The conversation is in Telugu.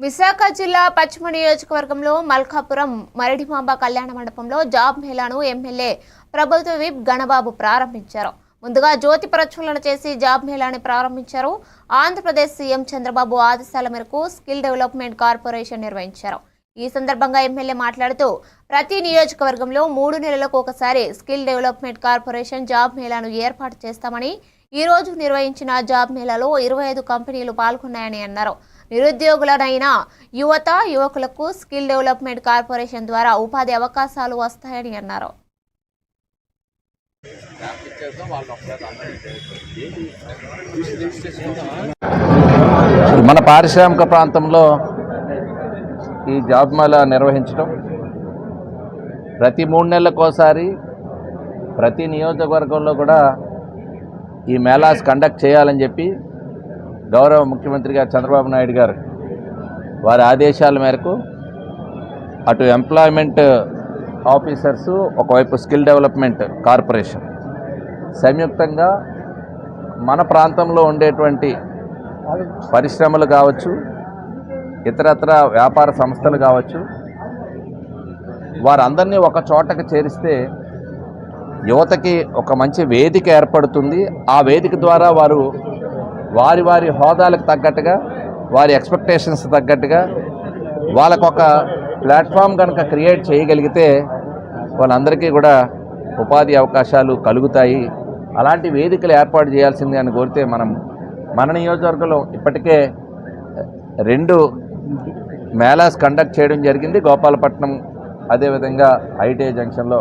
విశాఖ జిల్లా పశ్చిమ నియోజకవర్గంలో మల్కాపురం మరడిమాంబ కళ్యాణ మండపంలో జాబ్ మేళాను ఎమ్మెల్యే ప్రభుత్వ విప్ గణబాబు ప్రారంభించారు. ముందుగా జ్యోతి ప్రజ్వలన చేసి జాబ్ మేళాని ప్రారంభించారు. ఆంధ్రప్రదేశ్ సీఎం చంద్రబాబు ఆదేశాల మేరకు స్కిల్ డెవలప్మెంట్ కార్పొరేషన్ నిర్వహించారు. ఈ సందర్భంగా ఎమ్మెల్యే మాట్లాడుతూ ప్రతి నియోజకవర్గంలో మూడు నెలలకు ఒకసారి స్కిల్ డెవలప్మెంట్ కార్పొరేషన్ జాబ్ మేళాను ఏర్పాటు చేస్తామని ఈ రోజు నిర్వహించిన జాబ్ మేళాలో ఇరవై ఐదు కంపెనీలు పాల్గొన్నాయని అన్నారు. నిరుద్యోగులనైన యువత యువకులకు స్కిల్ డెవలప్మెంట్ కార్పొరేషన్ ద్వారా ఉపాధి అవకాశాలు వస్తాయని అన్నారు. మన పారిశ్రామిక ప్రాంతంలో ఈ జాబ్ మేళా నిర్వహించడం ప్రతి మూడు నెలలకోసారి ప్రతి నియోజకవర్గంలో కూడా ఈ మేళాస్ కండక్ట్ చేయాలని చెప్పి గౌరవ ముఖ్యమంత్రి గారు చంద్రబాబు నాయుడు గారు వారి ఆదేశాల మేరకు అటు ఎంప్లాయ్మెంట్ ఆఫీసర్సు ఒకవైపు స్కిల్ డెవలప్మెంట్ కార్పొరేషన్. సంయుక్తంగా మన ప్రాంతంలో ఉండేటువంటి పరిశ్రమలు కావచ్చు ఇతరత్ర వ్యాపార సంస్థలు కావచ్చు వారందరినీ ఒక చోటకు చేరిస్తే యువతకి ఒక మంచి వేదిక ఏర్పడుతుంది. ఆ వేదిక ద్వారా వారు వారి వారి హోదాలకు తగ్గట్టుగా వారి ఎక్స్పెక్టేషన్స్ తగ్గట్టుగా వాళ్ళకొక ప్లాట్ఫామ్ కనుక క్రియేట్ చేయగలిగితే వాళ్ళందరికీ కూడా ఉపాధి అవకాశాలు కలుగుతాయి. అలాంటి వేదికలు ఏర్పాటు చేయాల్సింది అని కోరితే మనం మన నియోజకవర్గంలో ఇప్పటికే రెండు మేళాస్ కండక్ట్ చేయడం జరిగింది. గోపాలపట్నం అదేవిధంగా ఐటీఐ జంక్షన్లో